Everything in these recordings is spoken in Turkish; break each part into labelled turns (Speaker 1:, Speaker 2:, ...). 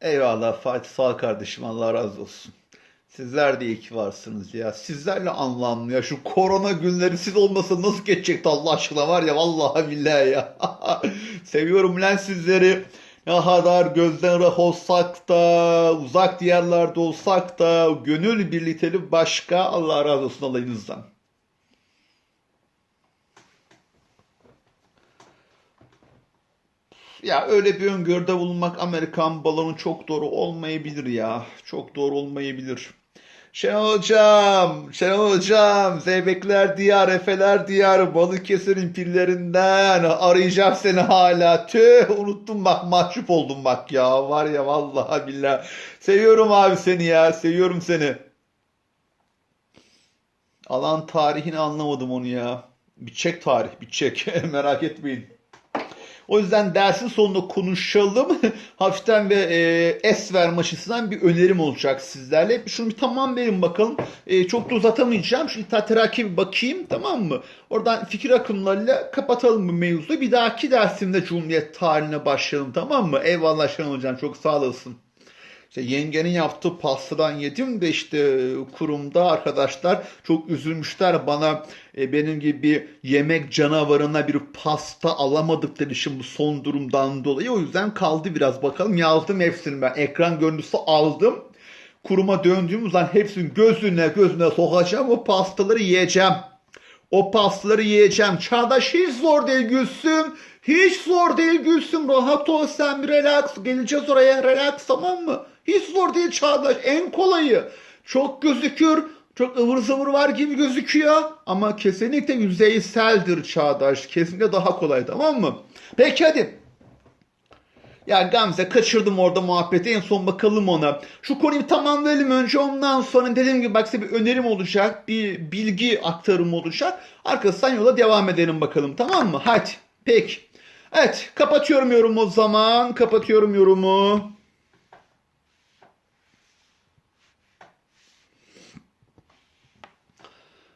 Speaker 1: Eyvallah Fatih sağ kardeşim Allah razı olsun. Sizler de iyi ki varsınız ya. Sizlerle anlamlı ya. Şu korona günleri siz olmasa nasıl geçecekti Allah aşkına var ya vallahi billahi ya. Seviyorum lan sizleri. Ne kadar gözden ırak olsak da, uzak diyarlarda olsak da, gönül birlikteliği başka. Allah razı olsun alayınızdan. Ya öyle bir öngörüde bulunmak Amerikan balonu çok doğru olmayabilir ya. Çok doğru olmayabilir. Şenol Hocam, Şenol Hocam, Zeybekler Diyar, Efeler Diyar, Balıkesir'in pillerinden arayacağım seni hala. Tüh, unuttum bak, mahcup oldum bak ya. Var ya vallahi billahi. Seviyorum abi seni ya, seviyorum seni. Alan tarihini anlamadım onu ya. Bir çek tarih, bir çek. Merak etmeyin. O yüzden dersin sonunda konuşalım. Hafiften ve e, Esver maçısından bir önerim olacak sizlerle. Şunu bir tamam verin bakalım. E, çok da uzatamayacağım. Şu İttihat bir bakayım tamam mı? Oradan fikir akımlarıyla kapatalım bu mevzuyu. Bir dahaki dersimde Cumhuriyet tarihine başlayalım tamam mı? Eyvallah Şenol Hocam çok sağ olasın. İşte yengenin yaptığı pastadan yedim de işte kurumda arkadaşlar çok üzülmüşler bana e, benim gibi yemek canavarına bir pasta alamadıkları için bu son durumdan dolayı o yüzden kaldı biraz bakalım yazdım hepsini ben ekran görüntüsü aldım kuruma döndüğüm zaman hepsini gözüne gözüne sokacağım o pastaları yiyeceğim. O pastaları yiyeceğim. Çağdaş hiç zor değil Gülsüm. Hiç zor değil Gülsüm. Rahat ol sen relax. Geleceğiz oraya relax tamam mı? Hiç zor değil Çağdaş. En kolayı. Çok gözükür. Çok ıvır zıvır var gibi gözüküyor. Ama kesinlikle yüzeyseldir Çağdaş. Kesinlikle daha kolay tamam mı? Peki hadi. Ya Gamze kaçırdım orada muhabbeti en son bakalım ona. Şu konuyu tamamlayalım önce ondan sonra dediğim gibi bak size bir önerim olacak. Bir bilgi aktarımı olacak. Arkasından yola devam edelim bakalım tamam mı? Hadi peki. Evet kapatıyorum yorumu o zaman. Kapatıyorum yorumu.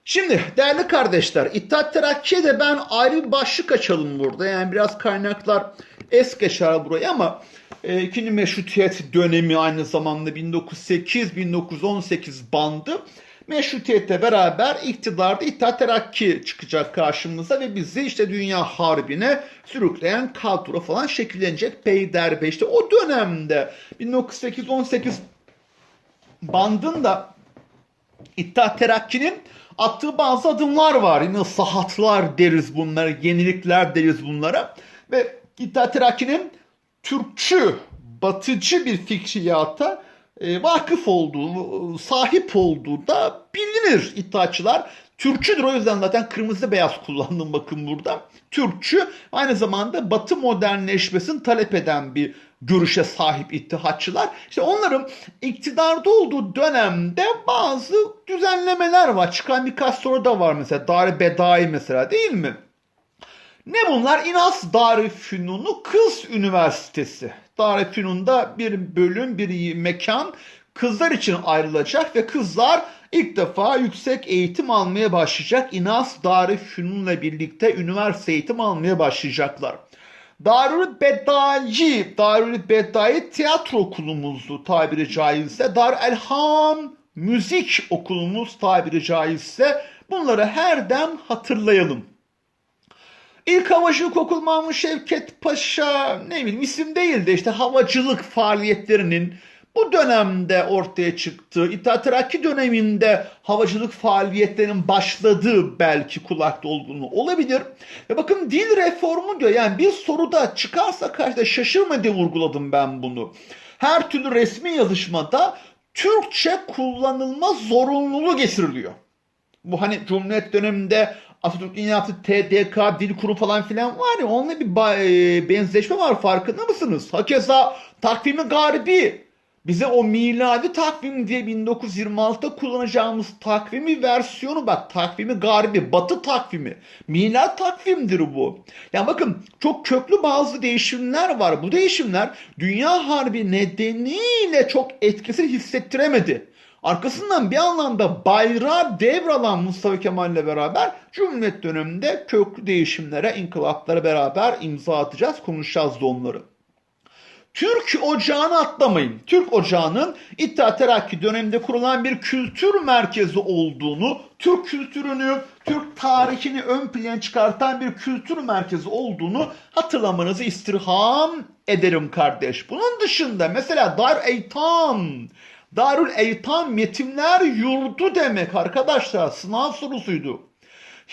Speaker 1: Şimdi değerli kardeşler İttihat Terakki'ye de ben ayrı bir başlık açalım burada. Yani biraz kaynaklar es geçer buraya ama e, ikinci meşrutiyet dönemi aynı zamanda 1908-1918 bandı. Meşrutiyetle beraber iktidarda İttihat Terakki çıkacak karşımıza ve bizi işte dünya harbine sürükleyen kadro falan şekillenecek peyderbe. İşte o dönemde 1908-18 bandında İttihat Terakki'nin attığı bazı adımlar var. Yine sahatlar deriz bunlara, yenilikler deriz bunlara. Ve İttihat Terakki'nin Türkçü, batıcı bir fikriyata e, vakıf olduğu, sahip olduğu da bilinir İttihatçılar. Türkçüdür o yüzden zaten kırmızı beyaz kullandım bakın burada. Türkçü aynı zamanda batı modernleşmesini talep eden bir görüşe sahip ittihatçılar. İşte onların iktidarda olduğu dönemde bazı düzenlemeler var. Çıkan birkaç soru da var mesela. Dar Bedai mesela değil mi? Ne bunlar? İnas Darüfünun'u Kız Üniversitesi. Darüfünun'da bir bölüm, bir mekan kızlar için ayrılacak ve kızlar ilk defa yüksek eğitim almaya başlayacak. İnas Darüfünun'la birlikte üniversite eğitim almaya başlayacaklar. Darül Bedai, Darül Bedai tiyatro okulumuzdu tabiri caizse. Dar Elham müzik okulumuz tabiri caizse. Bunları her dem hatırlayalım. İlk havacılık okul Mahmut Şevket Paşa ne bileyim isim değil de işte havacılık faaliyetlerinin bu dönemde ortaya çıktığı, İttihat Terakki döneminde havacılık faaliyetlerinin başladığı belki kulak dolgunluğu olabilir. Ve bakın dil reformu diyor. Yani bir soruda çıkarsa karşıda şaşırma diye vurguladım ben bunu. Her türlü resmi yazışmada Türkçe kullanılma zorunluluğu getiriliyor. Bu hani Cumhuriyet döneminde Atatürk'ün yaptığı TDK, dil kurum falan filan var ya onunla bir e, benzeşme var farkında mısınız? Hakeza takvimi garibi bize o miladi takvim diye 1926'da kullanacağımız takvimi versiyonu bak takvimi garibi batı takvimi milad takvimdir bu. Yani bakın çok köklü bazı değişimler var. Bu değişimler dünya harbi nedeniyle çok etkisini hissettiremedi. Arkasından bir anlamda bayrağı devralan Mustafa Kemal ile beraber Cumhuriyet döneminde köklü değişimlere, inkılaplara beraber imza atacağız, konuşacağız da onları. Türk Ocağı'nı atlamayın. Türk Ocağı'nın İttihat Terakki döneminde kurulan bir kültür merkezi olduğunu, Türk kültürünü, Türk tarihini ön plana çıkartan bir kültür merkezi olduğunu hatırlamanızı istirham ederim kardeş. Bunun dışında mesela Dar Eytam, Darül Eytam Yetimler Yurdu demek arkadaşlar. Sınav sorusuydu.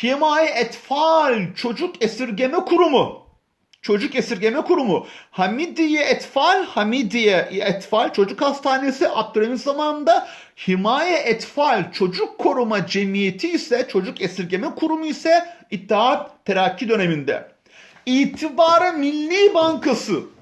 Speaker 1: Himaye Etfal Çocuk Esirgeme Kurumu. Çocuk Esirgeme Kurumu. Hamidiye Etfal, Hamidiye Etfal Çocuk Hastanesi Abdülhamit zamanında Himaye Etfal Çocuk Koruma Cemiyeti ise Çocuk Esirgeme Kurumu ise İttihat Terakki döneminde. İtibara Milli Bankası.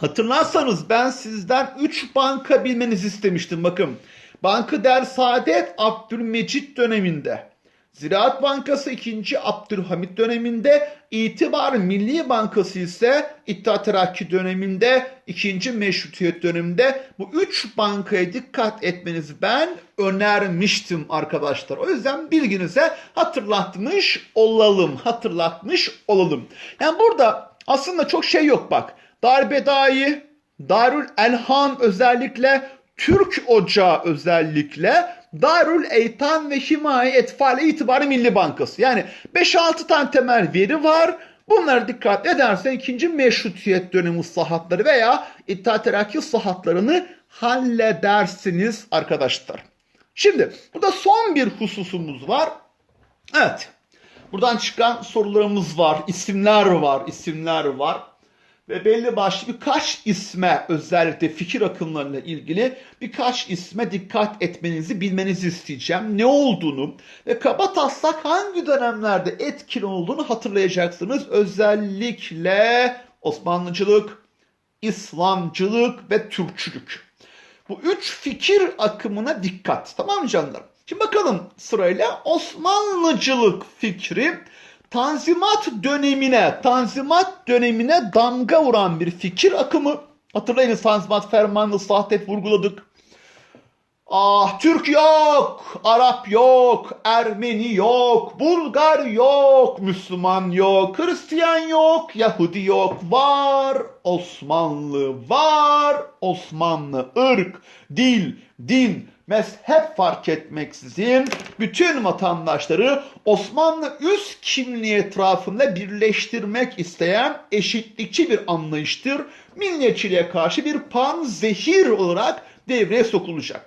Speaker 1: Hatırlarsanız ben sizden 3 banka bilmenizi istemiştim bakın. Bankı Der Saadet Abdülmecit döneminde. Ziraat Bankası 2. Abdülhamit döneminde, İtibar Milli Bankası ise İttihat Terakki döneminde, 2. Meşrutiyet döneminde bu üç bankaya dikkat etmenizi ben önermiştim arkadaşlar. O yüzden bilginize hatırlatmış olalım, hatırlatmış olalım. Yani burada aslında çok şey yok bak. Darbedai, Darül Elham özellikle, Türk Ocağı özellikle, Darül Eytan ve Himaye Etfal İtibarı Milli Bankası. Yani 5-6 tane temel veri var. Bunlara dikkat edersen ikinci meşrutiyet dönemi sahatları veya İttihat Terakki sahatlarını halledersiniz arkadaşlar. Şimdi burada son bir hususumuz var. Evet. Buradan çıkan sorularımız var, isimler var, isimler var ve belli başlı birkaç isme özellikle fikir akımlarıyla ilgili birkaç isme dikkat etmenizi bilmenizi isteyeceğim. Ne olduğunu ve kaba taslak hangi dönemlerde etkin olduğunu hatırlayacaksınız. Özellikle Osmanlıcılık, İslamcılık ve Türkçülük. Bu üç fikir akımına dikkat. Tamam mı canlarım? Şimdi bakalım sırayla Osmanlıcılık fikri Tanzimat dönemine, Tanzimat dönemine damga vuran bir fikir akımı. Hatırlayınız Tanzimat fermanını sahte vurguladık. Ah Türk yok, Arap yok, Ermeni yok, Bulgar yok, Müslüman yok, Hristiyan yok, Yahudi yok. Var Osmanlı, var Osmanlı. ırk, dil, din, mezhep fark etmeksizin bütün vatandaşları Osmanlı üst kimliği etrafında birleştirmek isteyen eşitlikçi bir anlayıştır. Milliyetçiliğe karşı bir pan zehir olarak devreye sokulacak.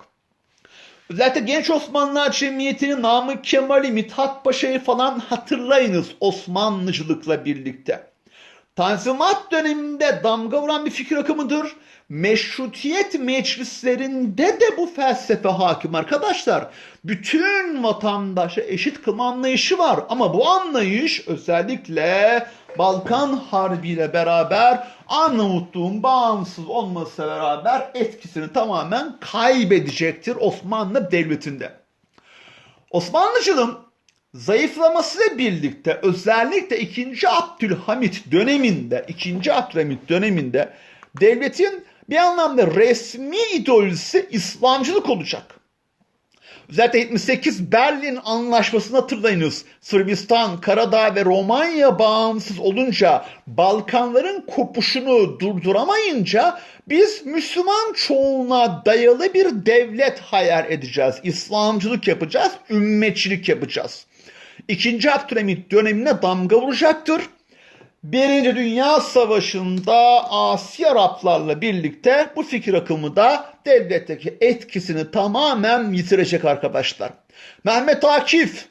Speaker 1: Özellikle Genç Osmanlılar Cemiyeti'nin Namık Kemal'i, Mithat Paşa'yı falan hatırlayınız Osmanlıcılıkla birlikte. Tanzimat döneminde damga vuran bir fikir akımıdır. Meşrutiyet meclislerinde de bu felsefe hakim arkadaşlar. Bütün vatandaşa eşit kılma anlayışı var. Ama bu anlayış özellikle Balkan Harbi ile beraber Arnavutluğun bağımsız olmasıyla beraber etkisini tamamen kaybedecektir Osmanlı Devleti'nde. Osmanlıcılığın zayıflamasıyla birlikte özellikle 2. Abdülhamit döneminde 2. Abdülhamit döneminde devletin bir anlamda resmi ideolojisi İslamcılık olacak. Özellikle 78 Berlin Anlaşması'nı hatırlayınız. Sırbistan, Karadağ ve Romanya bağımsız olunca Balkanların kopuşunu durduramayınca biz Müslüman çoğunluğa dayalı bir devlet hayal edeceğiz. İslamcılık yapacağız, ümmetçilik yapacağız. İkinci Abdülhamit dönemine damga vuracaktır. Birinci Dünya Savaşı'nda Asya Araplarla birlikte bu fikir akımı da devletteki etkisini tamamen yitirecek arkadaşlar. Mehmet Akif,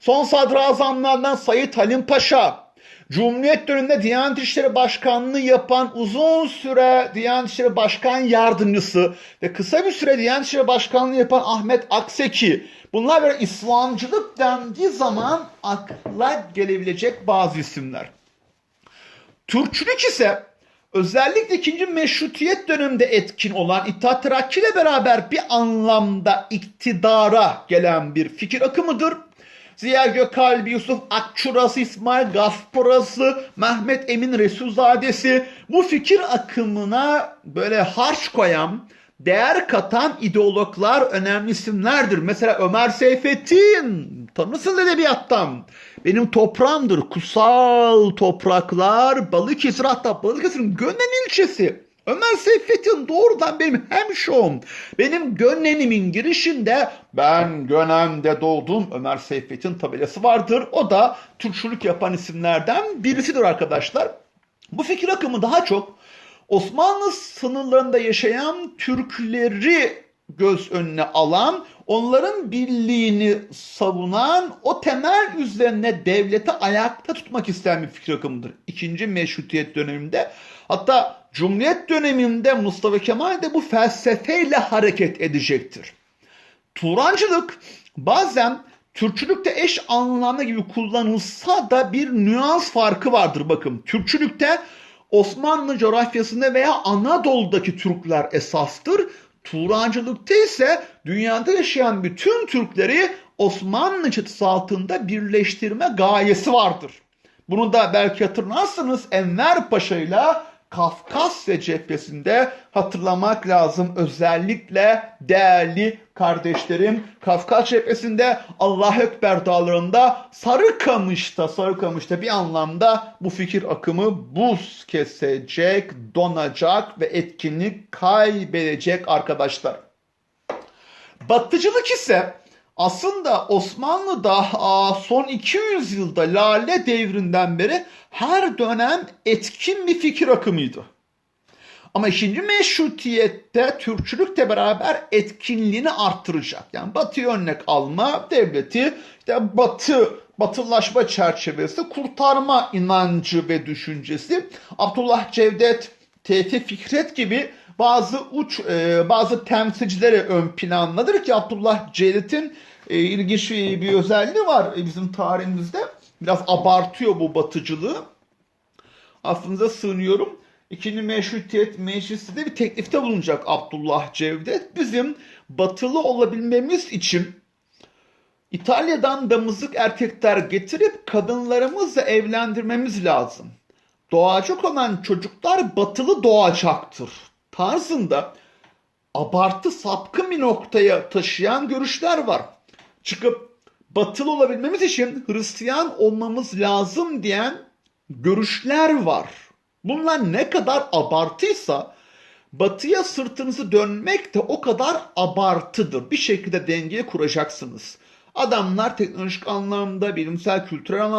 Speaker 1: son sadrazamlardan Sayit Halim Paşa, Cumhuriyet döneminde Diyanet İşleri Başkanlığı yapan uzun süre Diyanet İşleri Başkan Yardımcısı ve kısa bir süre Diyanet İşleri Başkanlığı yapan Ahmet Akseki. Bunlar böyle İslamcılık dendiği zaman akla gelebilecek bazı isimler. Türkçülük ise özellikle ikinci meşrutiyet döneminde etkin olan İttihat Terakki ile beraber bir anlamda iktidara gelen bir fikir akımıdır. Ziya Gökalp, Yusuf Akçurası, İsmail Gasporası, Mehmet Emin Resulzadesi bu fikir akımına böyle harç koyan, değer katan ideologlar önemli isimlerdir. Mesela Ömer Seyfettin, tanısın edebiyattan. Benim toprağımdır, kutsal topraklar, Balıkesir hatta Balıkesir'in Gönen ilçesi. Ömer Seyfettin doğrudan benim hem şovum. Benim Gönen'imin girişinde ben Gönen'de doğdum Ömer Seyfettin tabelası vardır. O da Türkçülük yapan isimlerden birisidir arkadaşlar. Bu fikir akımı daha çok Osmanlı sınırlarında yaşayan Türkleri göz önüne alan, onların birliğini savunan, o temel üzerine devleti ayakta tutmak isteyen bir fikir akımıdır. İkinci meşrutiyet döneminde hatta Cumhuriyet döneminde Mustafa Kemal de bu felsefeyle hareket edecektir. Turancılık bazen Türkçülükte eş anlamlı gibi kullanılsa da bir nüans farkı vardır bakın. Türkçülükte Osmanlı coğrafyasında veya Anadolu'daki Türkler esastır. Turancılıkta ise dünyada yaşayan bütün Türkleri Osmanlı çatısı altında birleştirme gayesi vardır. Bunu da belki hatırlarsınız Enver Paşa ile Kafkasya cephesinde hatırlamak lazım. Özellikle değerli kardeşlerim Kafkas cephesinde Allah Ekber dağlarında Sarıkamış'ta Sarıkamış'ta bir anlamda bu fikir akımı buz kesecek, donacak ve etkinlik kaybedecek arkadaşlar. Batıcılık ise aslında Osmanlı'da son 200 yılda Lale devrinden beri her dönem etkin bir fikir akımıydı. Ama ikinci meşrutiyette Türkçülükle beraber etkinliğini arttıracak. Yani Batı'ya örnek alma devleti işte Batı batılılaşma çerçevesi kurtarma inancı ve düşüncesi Abdullah Cevdet, Tevfik Fikret gibi bazı uç e, bazı temsilcileri ön planladır ki Abdullah Cevdet'in e, ilginç bir, özelliği var bizim tarihimizde. Biraz abartıyor bu batıcılığı. Aslında sığınıyorum. İkinci Meşrutiyet Meclisi de bir teklifte bulunacak Abdullah Cevdet. Bizim batılı olabilmemiz için İtalya'dan damızlık erkekler getirip kadınlarımızla evlendirmemiz lazım. Doğacak olan çocuklar batılı doğacaktır tarzında abartı sapkın bir noktaya taşıyan görüşler var. Çıkıp batılı olabilmemiz için Hristiyan olmamız lazım diyen görüşler var. Bunlar ne kadar abartıysa batıya sırtınızı dönmek de o kadar abartıdır. Bir şekilde dengeye kuracaksınız. Adamlar teknolojik anlamda, bilimsel, kültürel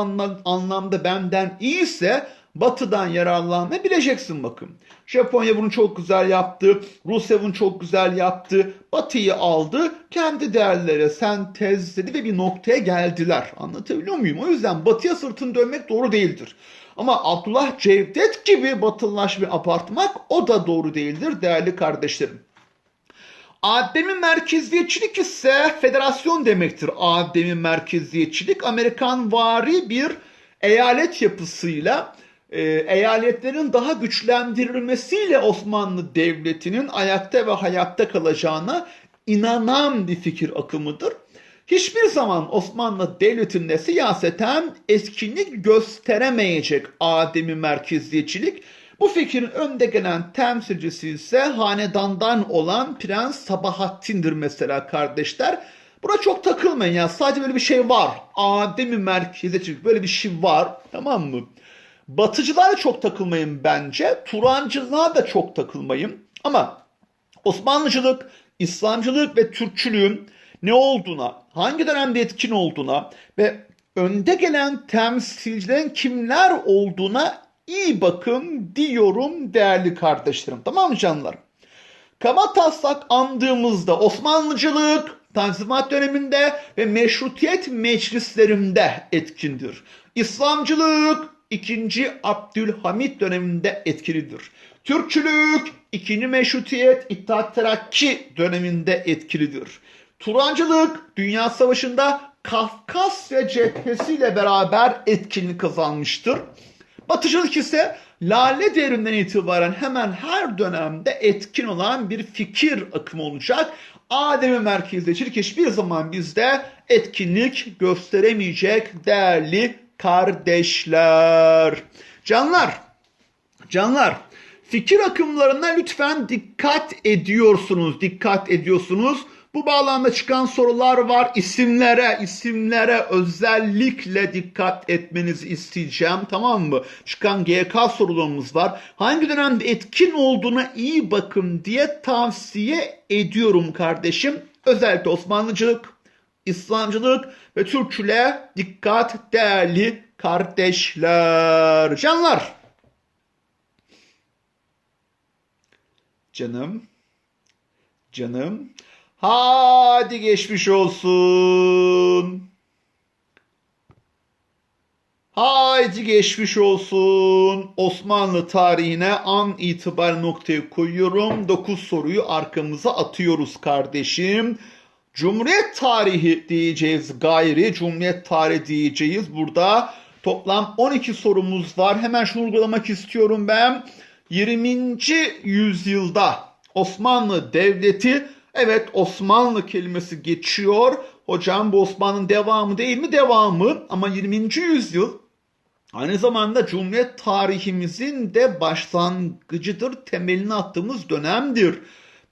Speaker 1: anlamda, benden iyiyse batıdan yararlanmayı bileceksin bakın. Japonya bunu çok güzel yaptı. Rusya bunu çok güzel yaptı. Batıyı aldı. Kendi değerlere sentezledi ve bir noktaya geldiler. Anlatabiliyor muyum? O yüzden batıya sırtını dönmek doğru değildir. Ama Abdullah Cevdet gibi batılılaşmayı apartmak o da doğru değildir değerli kardeşlerim. ABM merkeziyetçilik ise federasyon demektir. ABM merkeziyetçilik Amerikan vari bir eyalet yapısıyla e, eyaletlerin daha güçlendirilmesiyle Osmanlı Devleti'nin ayakta ve hayatta kalacağına inanan bir fikir akımıdır. Hiçbir zaman Osmanlı Devleti'nde siyaseten etkinlik gösteremeyecek ademi merkeziyetçilik. Bu fikrin önde gelen temsilcisi ise hanedandan olan Prens Sabahattin'dir mesela kardeşler. Buna çok takılmayın ya sadece böyle bir şey var. Ademi merkeziyetçilik böyle bir şey var tamam mı? Batıcılara çok takılmayın bence. Turancılığa da çok takılmayın. Ama Osmanlıcılık, İslamcılık ve Türkçülüğün ne olduğuna, hangi dönemde etkin olduğuna ve önde gelen temsilcilerin kimler olduğuna iyi bakın diyorum değerli kardeşlerim. Tamam mı canlar? Kaba taslak andığımızda Osmanlıcılık Tanzimat döneminde ve meşrutiyet meclislerinde etkindir. İslamcılık 2. Abdülhamit döneminde etkilidir. Türkçülük 2. Meşrutiyet İttihat Terakki döneminde etkilidir. Turancılık Dünya Savaşı'nda Kafkasya cephesiyle beraber etkinlik kazanmıştır. Batıcılık ise Lale devrinden itibaren hemen her dönemde etkin olan bir fikir akımı olacak. Adem'i merkezleşir hiçbir zaman bizde etkinlik gösteremeyecek değerli kardeşler. Canlar, canlar fikir akımlarına lütfen dikkat ediyorsunuz, dikkat ediyorsunuz. Bu bağlamda çıkan sorular var. İsimlere, isimlere özellikle dikkat etmenizi isteyeceğim. Tamam mı? Çıkan GK sorularımız var. Hangi dönemde etkin olduğuna iyi bakın diye tavsiye ediyorum kardeşim. Özellikle Osmanlıcılık, İslamcılık ve Türkçülüğe dikkat değerli kardeşler. Canlar. Canım. Canım. Hadi geçmiş olsun. Haydi geçmiş olsun. Osmanlı tarihine an itibar noktayı koyuyorum. 9 soruyu arkamıza atıyoruz kardeşim. Cumhuriyet tarihi diyeceğiz gayri. Cumhuriyet tarihi diyeceğiz. Burada toplam 12 sorumuz var. Hemen şunu uygulamak istiyorum ben. 20. yüzyılda Osmanlı Devleti evet Osmanlı kelimesi geçiyor. Hocam bu Osmanlı'nın devamı değil mi? Devamı ama 20. yüzyıl aynı zamanda Cumhuriyet tarihimizin de başlangıcıdır, temelini attığımız dönemdir.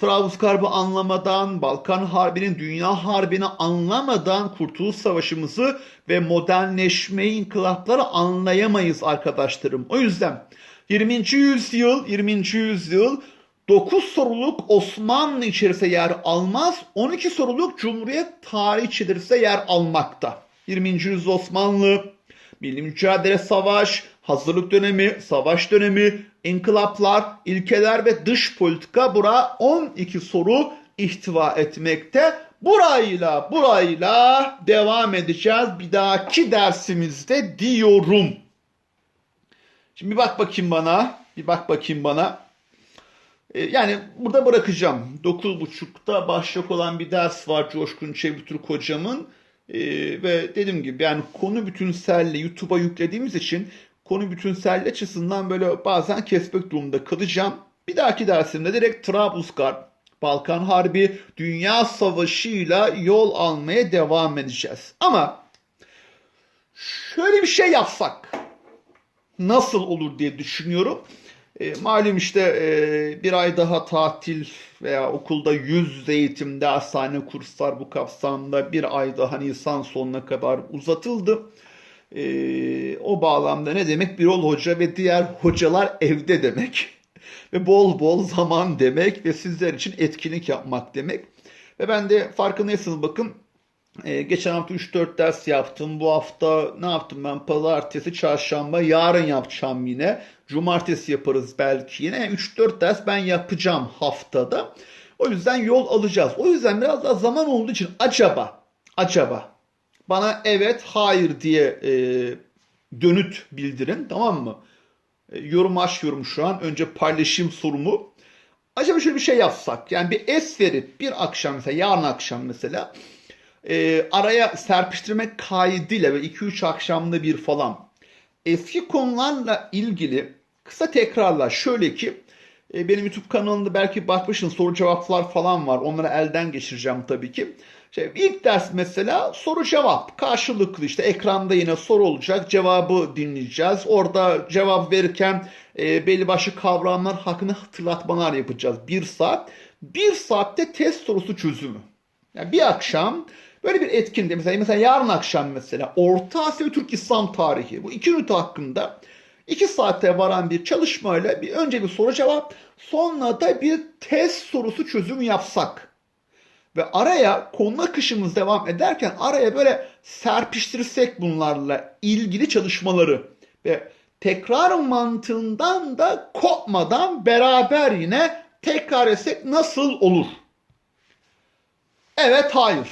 Speaker 1: Trablusgarb'ı anlamadan, Balkan Harbi'nin, Dünya Harbi'ni anlamadan Kurtuluş Savaşımızı ve modernleşmeyi, inkılapları anlayamayız arkadaşlarım. O yüzden 20. yüzyıl, 20. yüzyıl 9 soruluk Osmanlı içerisinde yer almaz, 12 soruluk Cumhuriyet tarihi içerisinde yer almakta. 20. yüzyıl Osmanlı, milli mücadele savaş, hazırlık dönemi, savaş dönemi, inkılaplar, ilkeler ve dış politika bura 12 soru ihtiva etmekte. Burayla burayla devam edeceğiz bir dahaki dersimizde diyorum. Şimdi bir bak bakayım bana. Bir bak bakayım bana. Ee, Yani burada bırakacağım. 9.30'da başlayacak olan bir ders var Coşkun Çevitürk hocamın. Ee, ve dediğim gibi yani konu bütünselli YouTube'a yüklediğimiz için konu bütünselli açısından böyle bazen kesmek durumunda kalacağım. Bir dahaki dersimde direkt Trablusgarp, Balkan Harbi, Dünya Savaşı'yla yol almaya devam edeceğiz. Ama şöyle bir şey yapsak nasıl olur diye düşünüyorum. E, malum işte e, bir ay daha tatil veya okulda yüz yüze eğitim, dershane, kurslar bu kapsamda bir ay daha Nisan sonuna kadar uzatıldı. E, o bağlamda ne demek? Birol Hoca ve diğer hocalar evde demek. Ve bol bol zaman demek ve sizler için etkinlik yapmak demek. Ve ben de farkındaysanız bakın ee, geçen hafta 3-4 ders yaptım. Bu hafta ne yaptım ben? Pazartesi, çarşamba, yarın yapacağım yine. Cumartesi yaparız belki yine. 3-4 ders ben yapacağım haftada. O yüzden yol alacağız. O yüzden biraz daha zaman olduğu için acaba, acaba bana evet, hayır diye e, dönüt bildirin tamam mı? E, yorum açıyorum şu an. Önce paylaşayım sorumu. Acaba şöyle bir şey yapsak. Yani bir es verip bir akşam mesela yarın akşam mesela e, araya serpiştirmek kaydıyla ve 2-3 akşamda bir falan eski konularla ilgili kısa tekrarlar şöyle ki e, benim YouTube kanalımda belki bakmışsın soru cevaplar falan var. Onları elden geçireceğim tabii ki. Şey, ilk ders mesela soru cevap karşılıklı işte ekranda yine soru olacak cevabı dinleyeceğiz. Orada cevap verirken e, belli başlı kavramlar hakkında hatırlatmalar yapacağız. Bir saat. Bir saatte test sorusu çözümü. Yani bir akşam böyle bir etkinlikte mesela, mesela yarın akşam mesela Orta Asya Türk İslam tarihi bu iki ünite hakkında iki saate varan bir çalışmayla bir önce bir soru cevap sonra da bir test sorusu çözümü yapsak ve araya konu akışımız devam ederken araya böyle serpiştirsek bunlarla ilgili çalışmaları ve tekrar mantığından da kopmadan beraber yine tekrar etsek nasıl olur? Evet, hayır.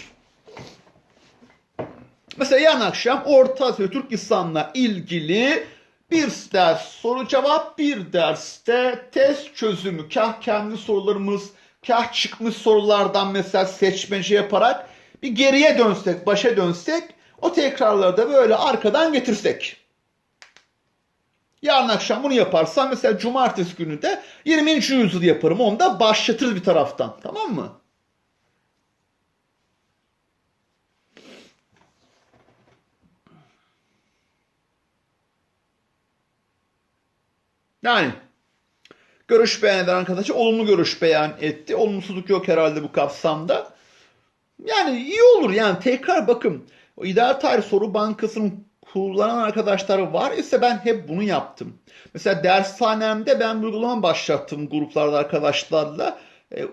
Speaker 1: Mesela yarın akşam Orta Asya Türk İslam'la ilgili bir ders soru cevap, bir derste test çözümü. Kah kendi sorularımız, kah çıkmış sorulardan mesela seçmece yaparak bir geriye dönsek, başa dönsek, o tekrarları da böyle arkadan getirsek. Yarın akşam bunu yaparsam mesela cumartesi günü de 20. yüzyıl yaparım. Onu da başlatırız bir taraftan. Tamam mı? Yani görüş beyan eden arkadaşı olumlu görüş beyan etti. Olumsuzluk yok herhalde bu kapsamda. Yani iyi olur yani tekrar bakın. O ideal tarih soru bankasının kullanan arkadaşlar var ise ben hep bunu yaptım. Mesela dershanemde ben uygulama başlattım gruplarda arkadaşlarla. E,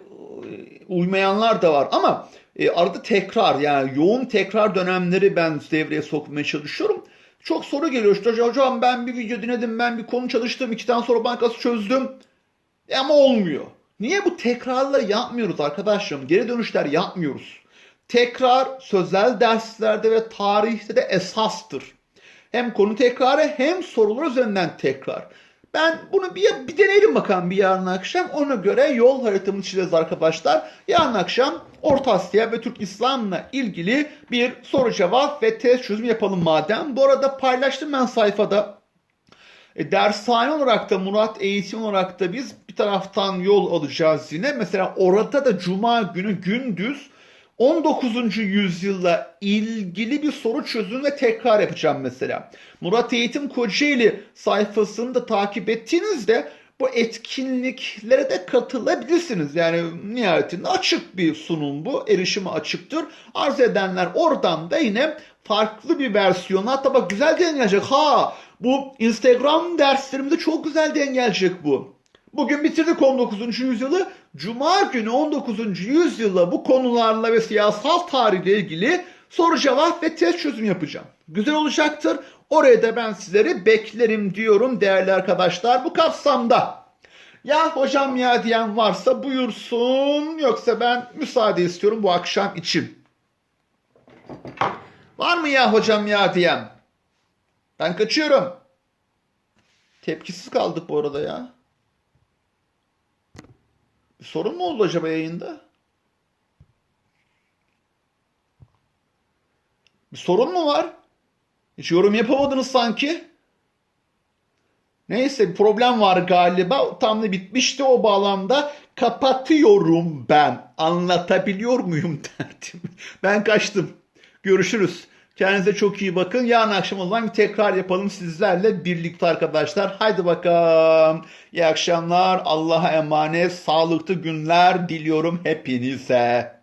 Speaker 1: uymayanlar da var ama e, arada tekrar yani yoğun tekrar dönemleri ben devreye sokmaya çalışıyorum. Çok soru geliyor işte hocam ben bir video dinledim ben bir konu çalıştım iki tane soru bankası çözdüm. E ama olmuyor. Niye bu tekrarları yapmıyoruz arkadaşlarım? Geri dönüşler yapmıyoruz. Tekrar sözel derslerde ve tarihte de esastır. Hem konu tekrarı hem sorular üzerinden tekrar. Ben bunu bir, bir deneyelim bakalım bir yarın akşam. Ona göre yol haritamı çizeceğiz arkadaşlar. Yarın akşam Orta Asya ve Türk İslam'la ilgili bir soru cevap ve test çözüm yapalım madem. Bu arada paylaştım ben sayfada. E, dershane olarak da Murat eğitim olarak da biz taraftan yol alacağız yine. Mesela orada da Cuma günü gündüz 19. yüzyılla ilgili bir soru çözüm ve tekrar yapacağım mesela. Murat Eğitim Kocaeli sayfasını da takip ettiğinizde bu etkinliklere de katılabilirsiniz. Yani nihayetinde açık bir sunum bu. Erişime açıktır. Arz edenler oradan da yine farklı bir versiyon. Hatta bak güzel denk gelecek. Ha bu Instagram derslerimde çok güzel denk gelecek bu. Bugün bitirdik 19. yüzyılı. Cuma günü 19. yüzyılla bu konularla ve siyasal tarihle ilgili soru cevap ve test çözüm yapacağım. Güzel olacaktır. Oraya da ben sizleri beklerim diyorum değerli arkadaşlar bu kapsamda. Ya hocam ya diyen varsa buyursun yoksa ben müsaade istiyorum bu akşam için. Var mı ya hocam ya diyen? Ben kaçıyorum. Tepkisiz kaldık bu arada ya. Sorun mu oldu acaba yayında? Bir sorun mu var? Hiç yorum yapamadınız sanki. Neyse bir problem var galiba. Tam da bitmişti o bağlamda. Kapatıyorum ben. Anlatabiliyor muyum derdim. Ben kaçtım. Görüşürüz. Kendinize çok iyi bakın. Yarın akşam o zaman bir tekrar yapalım sizlerle birlikte arkadaşlar. Haydi bakalım. İyi akşamlar. Allah'a emanet. Sağlıklı günler diliyorum hepinize.